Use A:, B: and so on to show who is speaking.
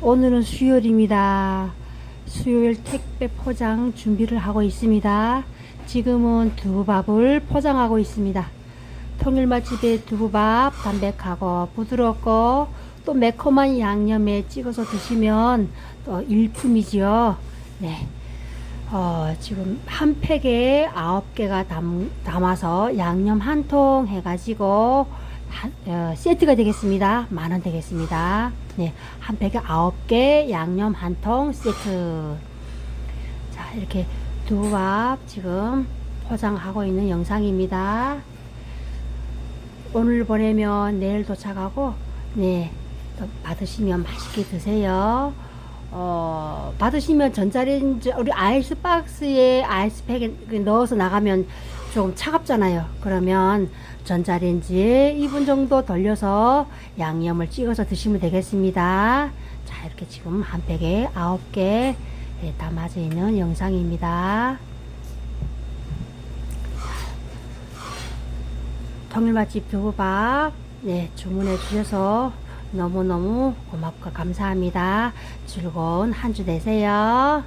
A: 오늘은 수요일입니다. 수요일 택배 포장 준비를 하고 있습니다. 지금은 두부밥을 포장하고 있습니다. 통일 맛집의 두부밥 담백하고 부드럽고 또 매콤한 양념에 찍어서 드시면 또 일품이지요. 네. 어, 지금 한 팩에 아홉 개가 담, 담아서 양념 한 통 해가지고 한, 어, 세트가 되겠습니다. 만 원 되겠습니다. 네, 한 팩에 아홉 개 양념 한 통 세트. 자, 이렇게 두부밥 지금 포장하고 있는 영상입니다. 오늘 보내면 내일 도착하고, 네, 또 받으시면 맛있게 드세요. 어, 받으시면 전자레인지, 우리 아이스박스에 아이스팩에 넣어서 나가면 좀 차갑잖아요. 그러면 전자레인지에 2분 정도 돌려서 양념을 찍어서 드시면 되겠습니다. 자, 이렇게 지금 한 팩에 9개 담아져 있는 영상입니다. 통일맛집 두부밥 네, 주문해 주셔서 너무너무 고맙고 감사합니다. 즐거운 한 주 되세요.